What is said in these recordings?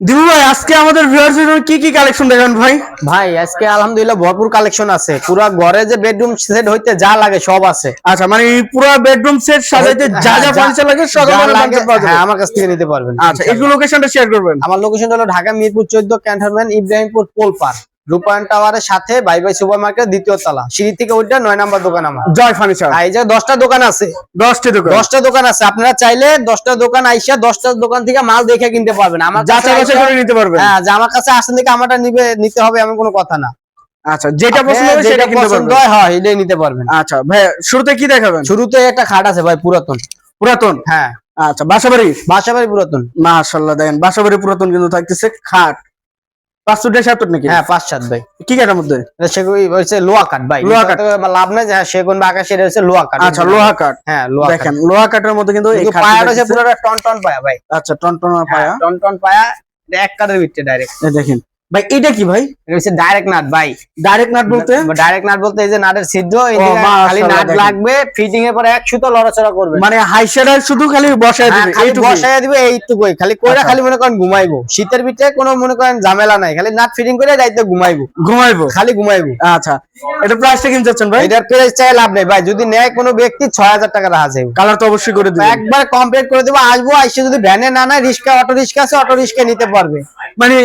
দিবু ভাই আজকে আমাদের ভিউয়ার্স জন্য কি কি কালেকশন দেখান ভাই? ভাই আজকে আলহামদুলিল্লাহ ভরপুর কালেকশন আছে। পুরা ঘরে যে বেডরুম সেট হইতে যা লাগে সব আছে। আচ্ছা মানে এই পুরো বেডরুম সেট সাজাইতে যা যা হ্যাঁ, ফার্নিচার লাগে সব। হ্যাঁ আমার কাছ থেকে নিতে পারবেন। আচ্ছা একটু লোকেশনটা শেয়ার করবেন। আমার লোকেশনটা হলো ঢাকা মিরপুর চোদ্দ ক্যান্টনমেন্ট ইব্রাহিমপুর পোলপার রূপায়ণ টাওয়ারের সাথে বাই বাই সুপার মার্কেট দ্বিতীয় তলা। সিঁড়ি থেকে ওইটা নয় নাম্বার দোকান আমার। জয় ফার্নিচার। এই যে দশটা দোকান আছে দশটি দোকান। দশটা দোকান আছে। আপনারা চাইলে দশটা দোকান আইসা দশটা দোকান থেকে মাল দেখে কিনতে পারবেন। আমার করে নিতে পারবেন। হ্যাঁ যে আমার কাছে আসেন থেকে আমারটা নিবে নিতে হবে এমন কোনো কথা না। আচ্ছা যেটা পছন্দ হবে সেটা কিনতে পারবেন। হয় হয় এটাই নিতে পারবেন। আচ্ছা ভাই শুরুতে কি দেখাবেন? শুরুতে একটা খাট আছে ভাই পুরাতন। পুরাতন? হ্যাঁ। আচ্ছা বাসাবাড়ি বাসাবাড়ি পুরাতন। মাশাআল্লাহ দেখেন বাসাবাড়ি পুরাতন কিন্তু থাকতেছে খাট। পাঁচ সাত ফুট নাকি? হ্যাঁ পাঁচ সাত ভাই। কি মধ্যে? হচ্ছে লোহা কাঠ ভাই। লোহা কাঠ। লাভ নাই যে হ্যাঁ, সেগুন বা আকাশ এটা হচ্ছে লোহা কাঠ। আচ্ছা লোহা কাঠ। হ্যাঁ লোহা দেখেন লোহা কাঠের মধ্যে কিন্তু পায়া হচ্ছে পুরো টন টন পায়া ভাই। আচ্ছা টনটনা পায়া। হ্যাঁ, টন টন পায়া এক কাঠের ভিতরে ডাইরেক্ট দেখেন ভাই এটা কি ভাই? এটা হচ্ছে ডাইরেক্ট নাট ভাই। ডাইরেক্ট নাট বলতে? ডাইরেক্ট নাট বলতে এই যে নাটের ছিদ্র দিকে খালি নাট লাগবে ফিটিং এর পরে এক সুতো লড়াচড়া করবে। মানে হাইশাডার শুধু খালি বসায় হ্যাঁ, দিবে খালি এইটুকুই। বসায় দিবে এইটুকুই। খালি কইরা আচ্ছা। খালি মনে করেন ঘুমাইবো। শীতের ভিতরে কোনো মনে করেন ঝামেলা নাই খালি নাট ফিটিং করে দায়িত্ব ঘুমাইবো। ঘুমাইবো? খালি ঘুমাইবো। আচ্ছা। এটা প্রাইসটা কিনতে চাচ্ছেন ভাই? এটার প্রাইস চাই লাভ নেই ভাই। যদি নেয় কোনো ব্যক্তি ছয় হাজার টাকা রাখা যাবে কালার তো অবশ্যই করে দিবেন। একবার কমপ্লিট করে দেবো আসব আইসে যদি ভ্যানে না নেয় রিক্সা অটো রিক্সা আছে অটো রিক্সা নিতে পারবে। মানে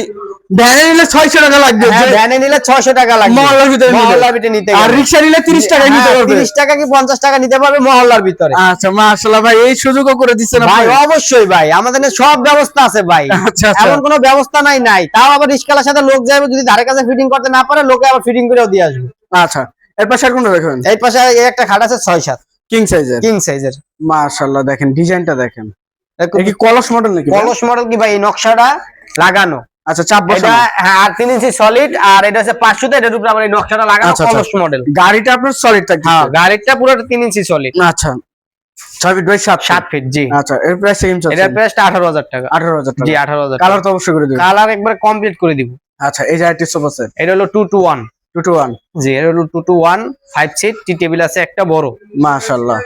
ভ্যানে নিলে ছয়শো টাকা লাগবে হ্যাঁ, ভ্যানে নিলে ছয়শো টাকা লাগবে। মহল্লার ভিতরে মহল্লার ভিতরে নিতে আর। রিক্সা নিলে তিরিশ টাকা নিতে হ্যাঁ, পারবে। 30 টাকা কি পঞ্চাশ টাকা নিতে পারবে মহল্লার ভিতরে? আচ্ছা মাশাআল্লাহ ভাই এই সুযোগও করে দিচ্ছেন ভাই অবশ্যই ভাই আমাদের সব ব্যবস্থা আছে ভাই। আচ্ছা আচ্ছা। এমন কোনো ব্যবস্থা নাই নাই। তাও আবার রিক্সালার সাথে লোক যাবে যদি ধারে কাছে ফিটিং করতে না পারে লোকে আবার ফিটিং করেও দিয়ে আসবে। আচ্ছা এর পাশে আর কোনটা দেখবেন এই পাশে এই একটা খাট আছে ছয় সাত। কিং সাইজের কিং সাইজের মাশাআল্লাহ দেখেন ডিজাইনটা দেখেন। কলস মডেল নাকি কলস মডেল কি ভাই? এই নকশাটা লাগানো। আচ্ছা চাপ বসানো। হ্যাঁ আর ইঞ্চি সলিড আর এটা হচ্ছে পাঁচশোতে এটার উপরে এই নকশাটা লাগানো আচ্ছা, আচ্ছা। মডেল গাড়িটা আপনার সলিড থাকবে। হ্যাঁ গাড়িটা পুরো তিন ইঞ্চি সলিড আচ্ছা। ছয় ফিট বাই সাত সাত ফিট জি। আচ্ছা এর প্রাইস চলছে। প্রাইসটা আঠারো হাজার টাকা। আঠারো হাজার জি টাকা আঠারো হাজার কালার তো অবশ্যই করে কালার একবার কমপ্লিট করে দিব। আচ্ছা এই যে আইটি সোফা সেট এটা হলো two two one two two one G এটা হলো two two one five seat tea table আছে একটা বড়। মাশাআল্লাহ।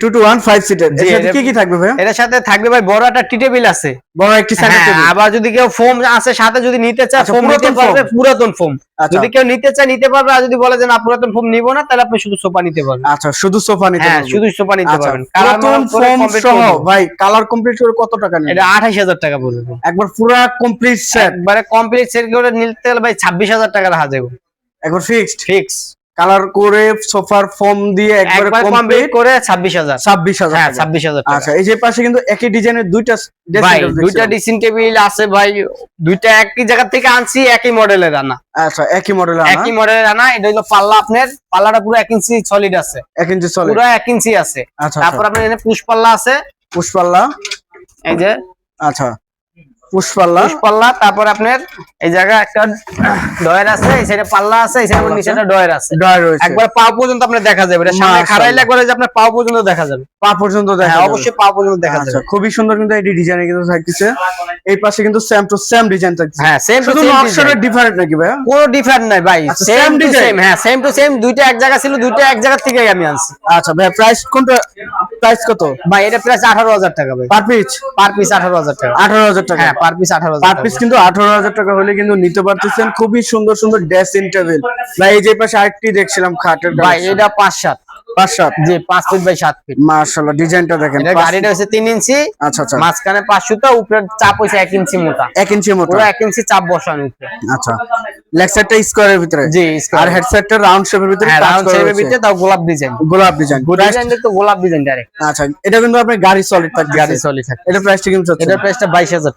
টু টু ওয়ান ফাইভ সিটের কি কি থাকবে ভাই এটার সাথে থাকবে ভাই বড় একটা টি টেবিল আছে। বড় একটি হ্যাঁ, টেবিল। আবার যদি কেউ ফোম আছে সাথে যদি নিতে চায় আচ্ছা, ফোম নিতে পুরাতন পারবে পুরাতন ফোম। আচ্ছা। যদি কেউ নিতে চায় নিতে পারবে আর যদি বলে যে না পুরাতন ফোম নিবো না তাহলে আপনি শুধু সোফা নিতে পারবেন। আচ্ছা শুধু সোফা নিতে হ্যাঁ পারবেন। শুধু সোফা নিতে পারবেন। কালার পুরাতন ফোম সহ ভাই কালার কমপ্লিট করে কত টাকা এটা আঠাশ হাজার টাকা পড়বে একবার পুরা কমপ্লিট সেট একবারে কমপ্লিট সেট করে নিতে গেলে ভাই ছাব্বিশ হাজার টাকা রাখা যাবে। একবার ফিক্সড ফিক্স কালার করে সোফার ফোম দিয়ে একবার কমপ্লিট করে ছাব্বিশ হাজার। ছাব্বিশ হাজার হ্যাঁ টাকা। ছাব্বিশ হাজার টাকা। আচ্ছা এই যে পাশে কিন্তু একই ডিজাইনের দুইটা ভাই দুইটা। ড্রেসিং টেবিল আছে ভাই। দুইটা একই জায়গা থেকে আনছি একই মডেলের আনা। আচ্ছা একই মডেল একই মডেলের আনা এটা হলো পাল্লা আপনার। পাল্লাটা পুরো এক ইঞ্চি সলিড আছে। এক ইঞ্চি সলিড পুরো এক ইঞ্চি আছে। আচ্ছা তারপর আপনার এখানে পুশ পাল্লা আছে। পুষ্পাল্লা এই যে। আচ্ছা। পুষ্পাল্লা। তারপর আপনার এই একটা ডয়ার আছে এই সাইডে পাল্লা আছে এই সাইডে নিচে একটা ডয়ার আছে। রয়েছে। একবার পা পর্যন্ত দেখা যাবে এটা সামনে খাড়াইলে করে যে আপনার পা পর্যন্ত দেখা যাবে। পা পর্যন্ত দেখা হ্যাঁ যাবে। অবশ্যই পা পর্যন্ত দেখা আচ্ছা যাবে। খুবই সুন্দর কিন্তু এই ডিজাইনে কিন্তু থাকতেছে। এই পাশে কিন্তু সেম টু সেম ডিজাইন থাকছে হ্যাঁ সেম টু শুধু সেম নকশাটা ডিফারেন্ট নাকি ভাই কোনো ডিফারেন্ট নাই ভাই আচ্ছা, সেম টু সেম হ্যাঁ সেম টু সেম দুইটা এক জায়গা ছিল দুইটা এক জায়গা থেকে আমি আনছি। আচ্ছা ভাই প্রাইস কোনটা? প্রাইস কত? ভাই এটা প্রাইস আঠারো হাজার টাকা ভাই। পার পিস পার পিস আঠারো হাজার টাকা। আঠারো হাজার টাকা। হ্যাঁ পার পিস আঠারো পার হাজার পিস কিন্তু আঠারো হাজার টাকা হলে কিন্তু নিতে পারতেছেন। খুবই সুন্দর সুন্দর ড্রেস ইন্টারভেল ভাই এই যে পাশে আরেকটি দেখছিলাম খাটের ভাই এটা পাঁচ সাত। পাঁচ সাত। জি পাঁচ ফিট বাই সাত ফিট। মার্শাল্লাহ ডিজাইনটা দেখেন। এটা গাড়িটা হচ্ছে তিন ইঞ্চি। আচ্ছা আচ্ছা। মাঝখানে পাঁচশো উপরে চাপ হয়েছে এক ইঞ্চি মোটা। এক ইঞ্চি মতো এক ইঞ্চি চাপ বসানো আচ্ছা। স্কোয়ারের ভিতরে। জি আর হেডসেটটা রাউন্ড শেপের ভিতরে হ্যাঁ রাউন্ড শেপের ভিতরে তাও গোলাপ ডিজাইন গোলাপ ডিজাইন গোলাপ ডাইরেক্ট আচ্ছা এটা কিন্তু আপনার গাড়ি সলিড থাকবে গাড়ি চলি থাকে এটা প্রাইসটা কিন্তু প্রাইসটা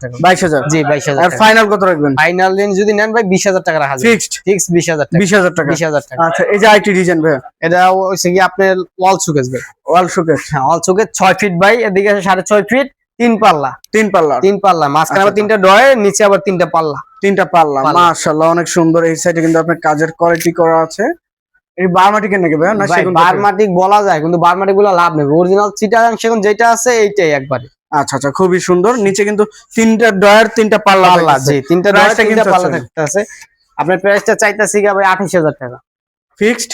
টাকা। জি আর ফাইনাল কত রাখবেন? ফাইনাল রেঞ্জ যদি নেন ভাই বিশ হাজার টাকা রাখা যাবে। ফিক্সড ফিক্স বিশ হাজার টাকা। বিশ হাজার টাকা। বিশ হাজার টাকা। আচ্ছা এই যে আইটি ডিজাইন ভাই। এটা হচ্ছে কি আপনার ওয়াল ভাই ওয়াল শোকেস হ্যাঁ ওয়াল ছয় ফিট বাই এদিকে আছে সাড়ে ছয় ফিট তিন পাল্লা। তিন পাল্লা। তিন পাল্লা মাঝখানে আবার আচ্ছা। তিনটা ডয় নিচে আবার তিনটা পাল্লা। তিনটা পাল্লা। মাশাআল্লাহ অনেক সুন্দর। এই সাইডে কিন্তু আপনার কাজের কোয়ালিটি করা আছে। এই বারমাটি কেন নাকি ভাই? না ভাই সেগুন বারমাটিক বলা যায় কিন্তু বারমাটিকগুলো লাভ নেই। অরিজিনাল চিটাগাং সেগুন যেটা আছে এইটাই একবারে। আচ্ছা আচ্ছা খুবই সুন্দর। নিচে কিন্তু তিনটা ডয়ার তিনটা পাল্লা পাল্লা। জি তিনটা ডয় তিনটা পাল্লা। থাকতে আছে আপনার প্রাইসটা চাইতেছি কি ভাই আঠাশ হাজার টাকা। ফিক্সড?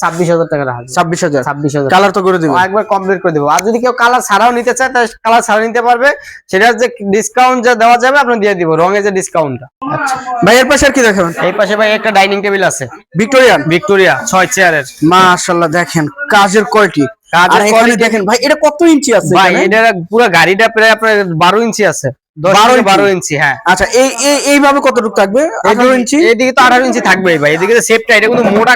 ছাব্বিশ হাজার টাকা রাখা ছাব্বিশ হাজার। ছাব্বিশ হাজার। কালার তো করে দিবেন একবার কমপ্লিট করে দেবো। আর যদি কেউ কালার ছাড়াও নিতে চায় তাহলে কালার ছাড়াও নিতে পারবে। সেটার যে ডিসকাউন্ট যা দেওয়া যাবে আপনি দিয়ে দিব। রঙের যে ডিসকাউন্টটা ভাই এর পাশে আর কি দেখাবেন এই পাশে ভাই একটা ডাইনিং টেবিল আছে। ভিক্টোরিয়ান ভিক্টোরিয়া ছয় চেয়ারের মাশাআল্লাহ দেখেন কাজের কোয়ালিটি কাজের quality- দেখেন ভাই এটা কত ইঞ্চি আছে ভাই? এটা পুরো গাড়িটা প্রায় আপনার বারো ইঞ্চি আছে। দশ 12 থেকে ইঞ্চি? বারো ইঞ্চি। হ্যাঁ। আচ্ছা এই এইভাবে কতটুকু থাকবে? আঠারো ইঞ্চি? এদিকে তো আঠারো ইঞ্চি থাকবে ভাই এদিকে সেফটা এটা কিন্তু মোটা।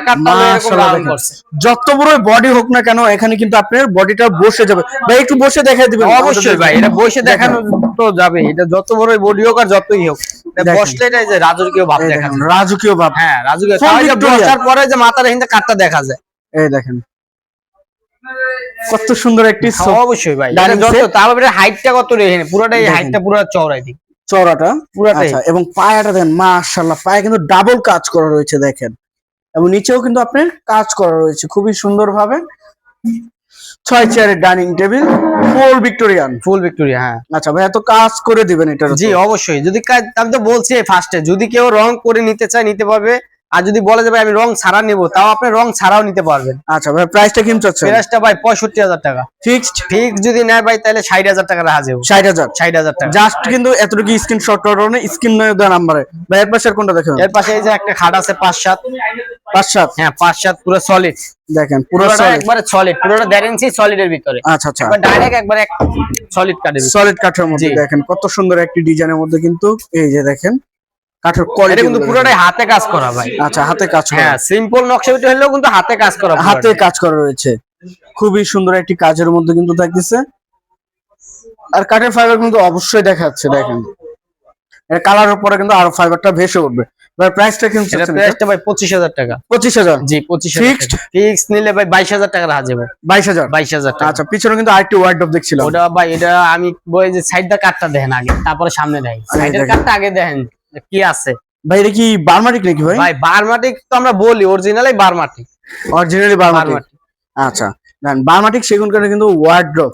যত বড় বডি হোক না কেন এখানে কিন্তু আপনার বডিটা বসে যাবে। ভাই একটু বসে দেখাই দিবেন। অবশ্যই ভাই এটা বসে দেখানো তো যাবে এটা যত বড় বডি হোক আর যতই হোক এটা বসলে এটা যে রাজকীয় ভাব এই দেখা রাজকীয় ভাব। হ্যাঁ রাজকীয়। বসার পরে যে মাথার হিন্দে কাঠটা দেখা যায়। এই দেখেন। কত সুন্দর একটি হ্যাঁ, অবশ্যই ভাই? তারপরে হাইটটা কত রে? পুরোটাই হাইটটা পুরো চওড়াই দিক। চওড়াটা? পুরোটাই। আচ্ছা এবং পায়াটা দেখেন মাশাআল্লাহ পায়ে কিন্তু ডাবল কাজ করা রয়েছে দেখেন। এবং নিচেও কিন্তু আপনার কাজ করা রয়েছে খুবই সুন্দর ভাবে ছয় চেয়ারের dining table full Victorian full Victoria হ্যাঁ। আচ্ছা ভাই এত কাজ করে দিবেন এটা জি অবশ্যই। যদি কাজ- আমি তো বলছি ফার্স্টে যদি কেউ রং করে নিতে চায় নিতে পারবে। আর যদি বলে যাবে আমি রং ছাড়া নেব তাও আপনি রং ছাড়াও নিতে পারবেন। আচ্ছা ভাই প্রাইসটা কেমন চাচ্ছেন? প্রাইসটা ভাই পঁয়ষট্টি হাজার টাকা। ফিক্সড ঠিক যদি নেয় ভাই তাহলে ষাট হাজার টাকা রাখা যাবে। ষাট হাজার? ষাট হাজার টাকা। জাস্ট কিন্তু এতটুকু স্ক্রিনশট করনে স্ক্রিন নয় দেওয়া নাম্বারে ভাই এর পাশে কোনটা দেখেন? এর পাশে এই যে একটা খাট আছে পাঁচ সাত। পাঁচ সাত? হ্যাঁ পাঁচ সাত পুরো সলিড দেখেন পুরো পুরোটা। একবারে সলিড পুরোটা দেড় ইঞ্চি সলিডের ভিতরে। আচ্ছা আচ্ছা। একবার ডাইরেক্ট একবার এক সলিড ভিতরে। সলিড কাঠের মধ্যে দেখেন কত সুন্দর একটি ডিজাইনের মধ্যে কিন্তু এই যে দেখেন কাঠের কোয়ালিটি কিন্তু পুরোটাই হাতে কাজ করা ভাই। আচ্ছা হাতে কাজ করা। হ্যাঁ সিম্পল নকশা বিটি হলেও কিন্তু হাতে কাজ করা হাতে কাজ করা রয়েছে। খুবই সুন্দর একটি কাজের মধ্যে কিন্তু থাকতেছে। আর কাঠের ফাইবার কিন্তু অবশ্যই দেখা যাচ্ছে দেখেন। এর কালারের পরে কিন্তু আরও ফাইবারটা ভেসে উঠবে। ভাই প্রাইসটা কিন্তু এটা প্রাইসটা ভাই পঁচিশ হাজার টাকা। পঁচিশ হাজার? জি পঁচিশ Fixed? ফিক্স নিলে ভাই বাইশ হাজার টাকা রাখা যাবে। বাইশ হাজার? বাইশ হাজার টাকা। আচ্ছা পিছনে কিন্তু আরেকটি ওয়ার্ড দেখছিলাম। ওটা ভাই এটা আমি বই যে সাইডটা কাটটা দেখেন আগে তারপরে সামনে দেখেন। সাইডের। কাটটা আগে দেখেন। কি আছে? ভাই এটা কি বার্মাটিক নাকি ভাই? ভাই বারমাটিক তো আমরা বলি অরিজিনালি বারমাটিক। অরিজিনালি বার্মাটিক। আচ্ছা দেন বার্মাটিক সেগুন কাঠের কিন্তু ওয়ার্ড্রপ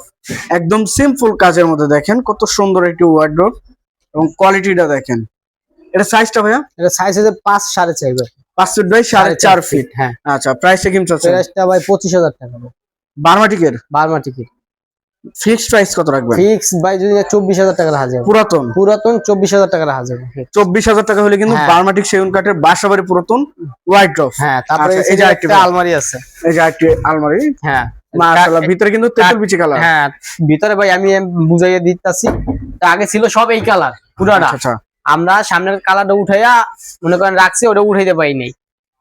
একদম সিম্পল কাজের মধ্যে দেখেন কত সুন্দর একটি ওয়ার্ড্রপ এবং কোয়ালিটিটা দেখেন। এটা সাইজটা ভাইয়া? এটা সাইজ হচ্ছে পাঁচ সাড়ে চার ভাই। পাঁচ ফিট বাই সাড়ে চার ফিট হ্যাঁ। আচ্ছা প্রাইসটা কেমন চাচ্ছেন প্রাইসটা ভাই পঁচিশ হাজার টাকা। বার্মাটিকের? বারমাটিকের। ফিক্সড প্রাইস কত রাখবেন? ফিক্স ভাই যদি চব্বিশ হাজার টাকা রাখা পুরাতন? পুরাতন চব্বিশ হাজার টাকা রাখা যাবে। চব্বিশ হাজার টাকা হলে কিন্তু হ্যাঁ। বার্মাটিক সেগুন কাঠের বাসাবাড়ি পুরাতন হোয়াইট ড্রপ হ্যাঁ তারপরে আচ্ছা, এই যে একটা আলমারি আছে। এই যে একটি আলমারি। হ্যাঁ। মাশাআল্লাহ ভিতরে কিন্তু তেতুল বিচি কালার হ্যাঁ ভিতরে ভাই আমি বুঝাইয়া দিতেছি। আগে ছিল সব এই কালার পুরাটা আচ্ছা আমরা সামনের কালারটা উঠাইয়া মনে করেন রাখছি ওটা উঠাইতে পারি নাই।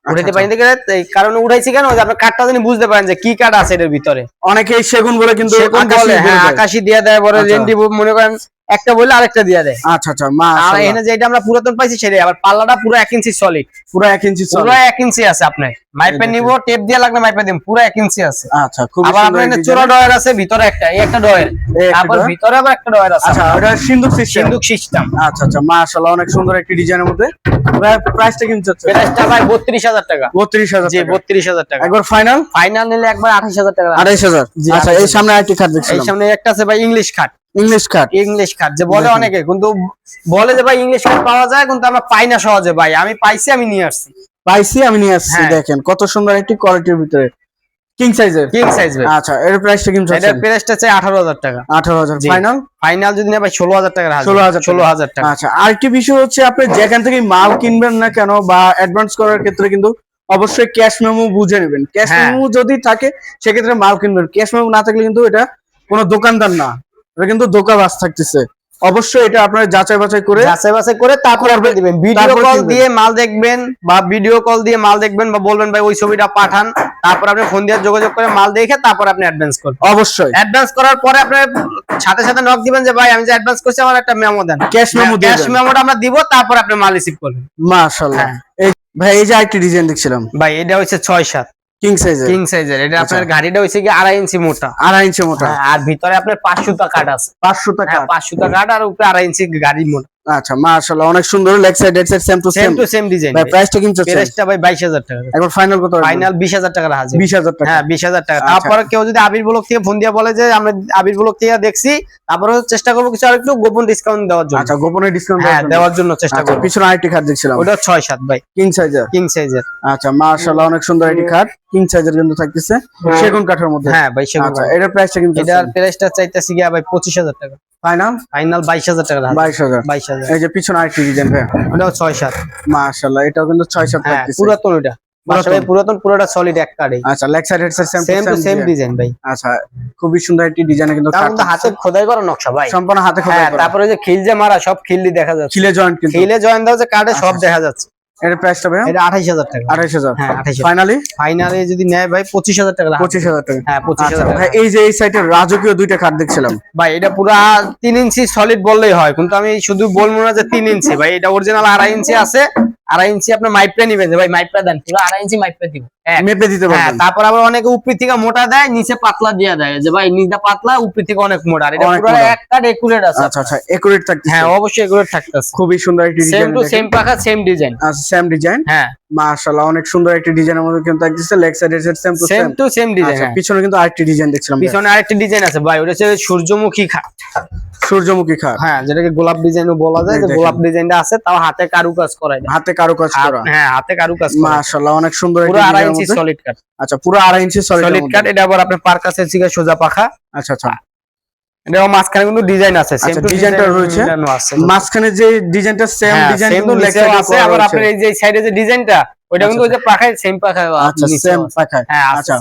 উঠাইতে আচ্ছা, পারি নাই এই কারণে উঠাইছি কেন যে আপনার কাঠটা জানি বুঝতে পারেন যে কি কাঠ আছে এর ভিতরে অনেকেই সেগুন বলে কিন্তু আকাশি হ্যাঁ আকাশি দিয়ে দেয় বড় আচ্ছা। রেন্ডি মনে করেন একটা বললে আরেকটা দিয়ে দেয়। আচ্ছা আচ্ছা মা আর মাশাআল্লাহ এখানে যেটা আমরা পুরাতন পাইছি সেটাই আবার পাল্লাটা পুরো এক ইঞ্চি সলিড পুরো এক ইঞ্চি পুরো চলে এক ইঞ্চি আছে আপনার। মাইপে। নিব টেপ দিয়ে লাগলে মাইপে দিন পুরো এক ইঞ্চি আছে। আচ্ছা খুব আবার সুন্দর আপনার একটি চোরা। ডয়ের আছে ভিতরে একটা এই একটা ডয়ের তারপর ভিতরে আবার একটা ডয়ের আছে। আচ্ছা ওটা সিন্ধুক সিস্টেম সিন্ধুক সিস্টেম আচ্ছা আচ্ছা মাশাআল্লাহ অনেক সুন্দর একটি ডিজাইনের মধ্যে। প্রাইসটা কেমন চাচ্ছে প্রাইসটা ভাই বত্রিশ হাজার টাকা। বত্রিশ হাজার জি বত্রিশ হাজার টাকা। একবার ফাইনাল ফাইনাল নিলে একবার আঠাশ হাজার টাকা আড়াইশ হাজার। জি, আচ্ছা এই সামনে আরেকটি খাট এই সামনে একটা আছে ভাই ইংলিশ খাট। ইংলিশ খাট ইংলিশ খাট যে বলে অনেকে কিন্তু বলে যে ভাই ইংলিশ খাট পাওয়া যায় কিন্তু আমরা পাই না সহজে ভাই। আমি পাইছি আমি নিয়ে আসছি। পাইছি আমি নিয়ে আসছি হ্যাঁ। দেখেন কত সুন্দর একটি কোয়ালিটির ভিতরে। কিং সাইজের কিং সাইজ আচ্ছা এর প্রাইসটা কেমন চাচ্ছে এটার প্রাইসটা চাই আঠারো হাজার টাকা। আঠারো হাজার জি। ফাইনাল ফাইনাল যদি না ভাই ষোলো হাজার টাকা 16,000 ষোলো হাজার টাকা। আচ্ছা আরেকটি বিষয় হচ্ছে আপনি যেখান থেকে মাল কিনবেন না কেন বা অ্যাডভান্স করার ক্ষেত্রে কিন্তু অবশ্যই ক্যাশ মেমো বুঝে নেবেন। ক্যাশ হ্যাঁ। মেমো যদি থাকে সেক্ষেত্রে মাল কিনবেন। ক্যাশ মেমো না থাকলে কিন্তু এটা কোনো দোকানদার না। এটা কিন্তু দোকানবাজ থাকতেছে। অবশ্যই এটা আপনারা যাচাই বাছাই করে যাচাই বাছাই করে তারপর আপনি দিবেন। ভিডিও কল দিয়ে মাল দেখবেন বা ভিডিও কল দিয়ে মাল দেখবেন বা বলবেন ভাই ওই ছবিটা পাঠান। তারপর আপনি ফোন দিয়ে যোগাযোগ করে মাল দেখে তারপর আপনি অ্যাডভান্স করবেন। অবশ্যই। অ্যাডভান্স করার পরে আপনি সাথে সাথে নক দিবেন যে ভাই আমি যে অ্যাডভান্স করছি আমার একটা মেমো দেন। ক্যাশ মেমো ক্যাশ মেমোটা আমরা দিব তারপর আপনি মাল রিসিভ করবেন। মাশাআল্লাহ। হ্যাঁ। এই ভাই এই যে আরেকটি ডিজাইন দেখছিলাম। ভাই এটা হচ্ছে ছয় সাত। কিং সাইজের কিং সাইজের এটা আপনার আচ্ছা। গাড়িটা হচ্ছে কি আড়াই ইঞ্চি মোটা। আড়াই ইঞ্চি মোটা। হ্যাঁ, আর ভিতরে আপনার পাঁচশো কাঠ আছে। পাঁচশো টাকা পাঁচশো পাঁচশো কাঠ আর উপরে আড়াই ইঞ্চি গাড়ি মোটা। আচ্ছা মাশাআল্লাহ অনেক সুন্দর leg side head side same to same same to same design ভাই প্রাইসটা কিন্তু প্রাইসটা ভাই বাইশ হাজার টাকা। একবার ফাইনাল কত ফাইনাল বিশ হাজার টাকার হাজির। 20000 টাকা। হ্যাঁ বিশ হাজার টাকা। আচ্ছা। তারপরে কেউ যদি আবির ব্লক থেকে ফোন দিয়ে বলে যে আমরা আবির ব্লক থেকে দেখছি। তারপরে চেষ্টা করব কিছু আর একটু গোপন ডিসকাউন্ট দেওয়ার জন্য। আচ্ছা গোপনে ডিসকাউন্ট হ্যাঁ দেওয়ার জন্য চেষ্টা আচ্ছা করব। পিছনে আরেকটি খাট দেখছিলাম। ওটা ছয় সাত ভাই। কিং সাইজের কিং সাইজের আচ্ছা মাশাআল্লাহ অনেক সুন্দর একটি খাট। কিং সাইজের কিন্তু থাকতেছে। সেগুন কাঠের মধ্যে। হ্যাঁ ভাই সেগুলো আচ্ছা এটার প্রাইসটা কিন্তু এটার প্রাইসটা চাইতেছি গিয়া ভাই পঁচিশ হাজার টাকা। ফাইনাল ফাইনাল বাইশ হাজার টাকা বাইশ হাজার। বাইশ হাজার। এই যে পিছনে আরেকটি ডিজাইন ভাই ওটাও ছয় সাত। মাশাআল্লাহ এটাও কিন্তু ছয় সাত হ্যাঁ পুরাতন ওটা পুরাতন। পুরোটা সলিড এক কার্ডে আচ্ছা leg side head side same same to same design ভাই। আচ্ছা খুবই সুন্দর একটি ডিজাইন কিন্তু তার মধ্যে হাতে খোদাই করা নকশা ভাই। সম্পূর্ণ হাতে খোদাই হ্যাঁ করা। তারপরে যে খিল যে মারা সব খিল্লি দেখা যাচ্ছে। খিলে জয়েন্ট কিন্তু। খিলে জয়েন্ট দাও যে কাটে সব আচ্ছা। দেখা যাচ্ছে। এটার প্রাইসটা ভাই এটা আঠাইশ হাজার টাকা। আঠাইশ হাজার। হ্যাঁ, 28,000 ফাইনালি ফাইনালি যদি নেয় ভাই পঁচিশ হাজার টাকা পঁচিশ হাজার টাকা। হ্যাঁ পঁচিশ আচ্ছা হাজার টাকা। ভাই এই যে এই সাইডের রাজকীয় দুইটা কাঠ দেখছিলাম। ভাই এটা পুরা তিন ইঞ্চি সলিড বললেই হয় কিন্তু আমি শুধু বলব না যে তিন ইঞ্চি। ভাই এটা অরিজিনাল আড়াই ইঞ্চি আছে। আড়াই ইঞ্চি আপনার মাইপটা নিবেন যে ভাই মাইপটা দেন পুরো আড়াই ইঞ্চি মাইপ্রা দিব। মেপে দিতে হ্যাঁ পারবেন তারপর আবার অনেকে উপরি থেকে মোটা দেয় নিচে পাতলা দিয়ে দেয়। যে ভাই নিচটা পাতলা উপরি থেকে অনেক মোটা। এটা পুরো মোটা। একুরেট আছে। আচ্ছা আচ্ছা একুরেট হ্যাঁ অবশ্যই একুরেট থাকতেছে। খুবই সুন্দর একটি সেম টু সেম পাখা সেম ডিজাইন আচ্ছা সেম ডিজাইন হ্যাঁ। মাশাআল্লাহ অনেক সুন্দর একটি ডিজাইনের মধ্যে কিন্তু থাকতেছে। Leg side set same to same same to same design পিছনে কিন্তু আরেকটি ডিজাইন দেখছিলাম। পিছনে আরেকটা ডিজাইন আছে। ভাই ওটা হচ্ছে সূর্যমুখী খাট। সূর্যমুখী খাট। হ্যাঁ যেটাকে গোলাপ ডিজাইনও বলা যায় যে। গোলাপ ডিজাইনটা আছে তাও হাতে কারুকাজ করা যায় হাতে কারুকাজ করা। হ্যাঁ হাতে কারুকাজ করা মাশাআল্লাহ অনেক সুন্দর একটি ইঞ্চি সলিড কাট আচ্ছা পুরো আড়াই ইঞ্চি সলিড কাট এটা আবার আপনার পার কাছে সোজা পাখা। আচ্ছা আচ্ছা। এটা মাঝখানে কিন্তু ডিজাইন আছে সেম আচ্ছা, ডিজাইনটা রয়েছে। আছে। মাঝখানে যে ডিজাইনটা সেম হ্যাঁ, ডিজাইন কিন্তু সাইডে আছে আবার আপনার এই যে সাইডে যে ডিজাইনটা ওইটা কিন্তু ওই যে পাখায় সেম পাখায় আচ্ছা সেম আছে। পাখায়। হ্যাঁ আচ্ছা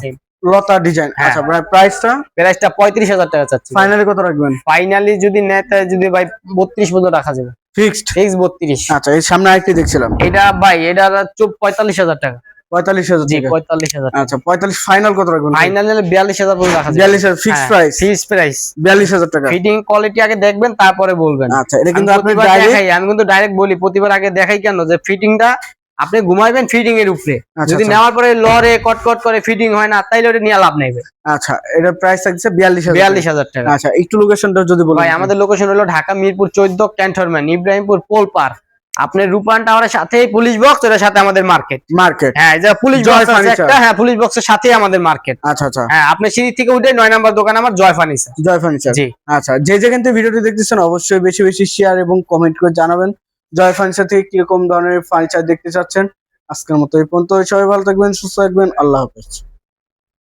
লতা ডিজাইন হ্যাঁ। আচ্ছা প্রাইসটা প্রাইসটা পঁয়ত্রিশ হাজার টাকা চাচ্ছি ফাইনালি কত রাখবেন? ফাইনালি যদি নেয় তাহলে যদি ভাই বত্রিশ পর্যন্ত রাখা যাবে। ফিক্সড ফিক্স বত্রিশ। আচ্ছা এই সামনে আরেকটি দেখছিলাম। এটা ভাই এটা চুপ পঁয়তাল্লিশ হাজার টাকা। পঁয়তাল্লিশ হাজার জি পঁয়তাল্লিশ হাজার। আচ্ছা পঁয়তাল্লিশ ফাইনাল কত রাখবেন? ফাইনাল বিয়াল্লিশ হাজার পর্যন্ত রাখা বিয়াল্লিশ হাজার ফিক্সড প্রাইস ফিক্স প্রাইস বিয়াল্লিশ হাজার টাকা। ফিটিং কোয়ালিটি আগে দেখবেন তারপরে বলবেন। আচ্ছা এটা কিন্তু আপনি দেখাই আমি কিন্তু ডাইরেক্ট বলি প্রতিবার আগে দেখাই কেন যে ফিটিংটা আপনি ঘুমাইবেন ফিটিং এর উপরে। আচ্ছা যদি আচ্ছা। নেওয়ার পরে লরে কটকট করে ফিটিং হয় না তাইলে ওটা নিয়ে লাভ নেবে আচ্ছা এটার প্রাইস থাকছে বিয়াল্লিশ হাজার বিয়াল্লিশ হাজার টাকা। আচ্ছা একটু লোকেশনটা যদি ভাই আমাদের লোকেশন হলো ঢাকা মিরপুর চোদ্দ ক্যান্টনমেন্ট ইব্রাহিমপুর পোলপার আপনার রূপান টাওয়ারের সাথেই পুলিশ বক্স ওটার সাথে আমাদের মার্কেট মার্কেট হ্যাঁ এই যে পুলিশ বক্স একটা হ্যাঁ পুলিশ বক্সের সাথেই আমাদের মার্কেট আচ্ছা আচ্ছা। হ্যাঁ আপনি সিঁড়ি থেকে উঠে নয় নাম্বার দোকান আমার জয় ফার্নিচার জয় ফার্নিচার জি। আচ্ছা যে যেখান থেকে ভিডিওটি দেখতেছেন অবশ্যই বেশি বেশি শেয়ার এবং কমেন্ট করে জানাবেন। জয় ফার্নিচার থেকে কীরকম ধরনের ফার্নিচার দেখতে চাচ্ছেন? আজকের মতো এই পর্যন্ত সবাই ভালো থাকবেন সুস্থ থাকবেন। আল্লাহ হাফেজ।